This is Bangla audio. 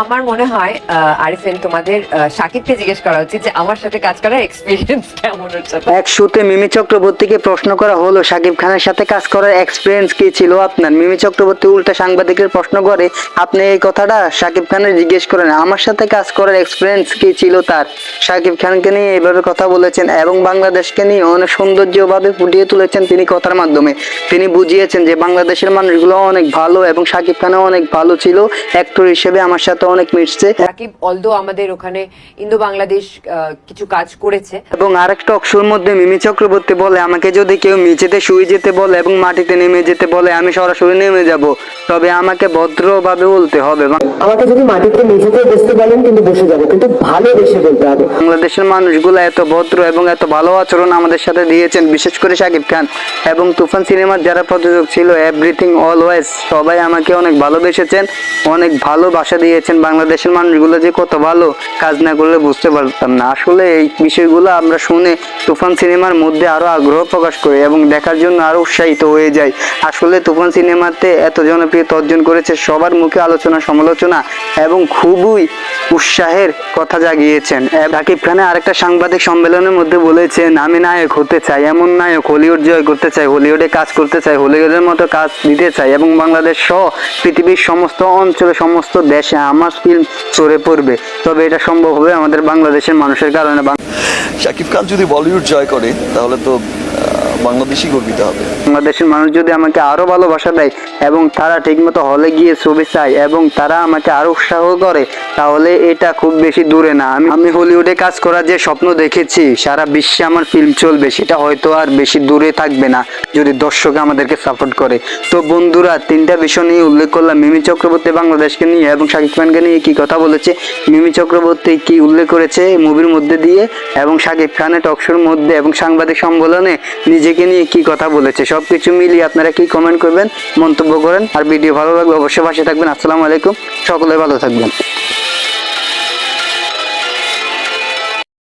আমার মনে হয় আরিফিন তোমাদের আহ, শাকিবকে জিজ্ঞেস করা উচিত যে আমার সাথে কাজ করার এক্সপিরিয়েন্স কেমন হচ্ছে। এক শুতে মিমি চক্রবর্তীকে প্রশ্ন করা হলো সাকিব খানের সাথে কাজ করার এক্সপিরিয়েন্স কি ছিল আপনার? মিমি চক্রবর্তী উল্টা সাংবাদিকের প্রশ্ন করে আপনি এই কথাটা সাকিব খানের জিজ্ঞেস করেন আমার সাথে কাজ করার এক্সপিরিয়েন্স কি ছিল তার? সাকিব খানকে নিয়ে এইভাবে কথা বলেছেন এবং বাংলাদেশকে নিয়ে অনেক সৌন্দর্যভাবে ফুটিয়ে তুলেছেন তিনি কথার মাধ্যমে। তিনি বুঝিয়েছেন যে বাংলাদেশের মানুষগুলো অনেক ভালো এবং সাকিব খানও অনেক ভালো ছিল। অ্যাক্টর হিসেবে আমার সাথে অনেক মিশছে সাকিব অলদো আমাদের ওখানে ইন্দো বাংলাদেশ কিছু কাজ করেছে। এবং আরেকটা অক্ষর মধ্যে মিমি চক্রবর্তী বলে আমাকে যদি কেউ শুয়ে যেতে বলে এবং মাটিতে নেমে যেতে বলে আমি সরাসরি নেমে যাব। তবে আমাকে ভদ্রভাবে বলতে হবে। আমাকে যদি মাটিতে মেঝেতে বসতে বলেন কিন্তু বসে যাব। কিন্তু ভালোবেসে বলতে হবে। বাংলাদেশের মানুষগুলো এত ভদ্র এবং এত ভালো আচরণ আমাদের সাথে দিয়েছেন বিশেষ করে শাকিব খান এবং তুফান সিনেমার যারা প্রযোজক ছিল এভরিথিং অলওয়েজ সবাই আমাকে অনেক ভালোবেসেছেন অনেক ভালোবাসা দিয়েছেন। বাংলাদেশের মানুষগুলো যে কত ভালো, কাজ না করলে বুঝতে পারতাম না। আসলে এই বিষয়গুলো আমরা শুনে তুফান সিনেমার মধ্যে আরও আগ্রহ প্রকাশ করে এবং দেখার জন্য আরও উৎসাহিত হয়ে যায়। আসলে তুফান সিনেমাতে এত জনপ্রিয়তা অর্জন করেছে সবার মুখে আলোচনা, সমালোচনা এবং খুবই উৎসাহের কথা জাগিয়েছেন। রাকিব খানে আরেকটা সাংবাদিক সম্মেলনের মধ্যে বলেছেন, আমি নায়ক হতে চাই, এমন নায়ক হলিউড জয় করতে চাই, হলিউডে কাজ করতে চাই, হলিউডের মতো কাজ দিতে চাই এবং বাংলাদেশ সহ পৃথিবীর সমস্ত অঞ্চলে সমস্ত দেশে আমার ফিল্ম চড়ে পড়বে। তবে এটা সম্ভব হবে আমাদের বাংলাদেশের মানুষের কারণে। শাকিব খান যদি বলিউড জয় করে তাহলে তো বাংলাদেশই গর্বিত হবে। বাংলাদেশের মানুষ যদি আমাকে আরও ভালোবাসা দেয় এবং তারা ঠিকমতো হলে গিয়ে ছবি চায় এবং তারা আমাকে আরও উৎসাহ করে, তাহলে এটা খুব বেশি দূরে না। আমি আমি হলিউডে কাজ করার যে স্বপ্ন দেখেছি, সারা বিশ্বে আমার ফিল্ম চলবে, সেটা হয়তো আর বেশি দূরে থাকবে না, যদি দর্শক আমাদেরকে সাপোর্ট করে। তো বন্ধুরা, তিনটা বিষয় নিয়ে উল্লেখ করলাম। মিমি চক্রবর্তী বাংলাদেশকে নিয়ে এবং শাকিব খানকে নিয়ে কি কথা বলেছে, মিমি চক্রবর্তী কি উল্লেখ করেছে মুভির মধ্যে দিয়ে, এবং শাকিব খানের টকশোর মধ্যে এবং সাংবাদিক সম্মেলনে নিজেকে নিয়ে কি কথা বলেছে, সবকিছু মিলিয়ে আপনারা কি কমেন্ট করবেন, মন্তব্য করেন, আর ভিডিও ভালো লাগলে অবশ্যই পাশে থাকবেন। আসসালামু আলাইকুম, সকলে ভালো থাকবেন।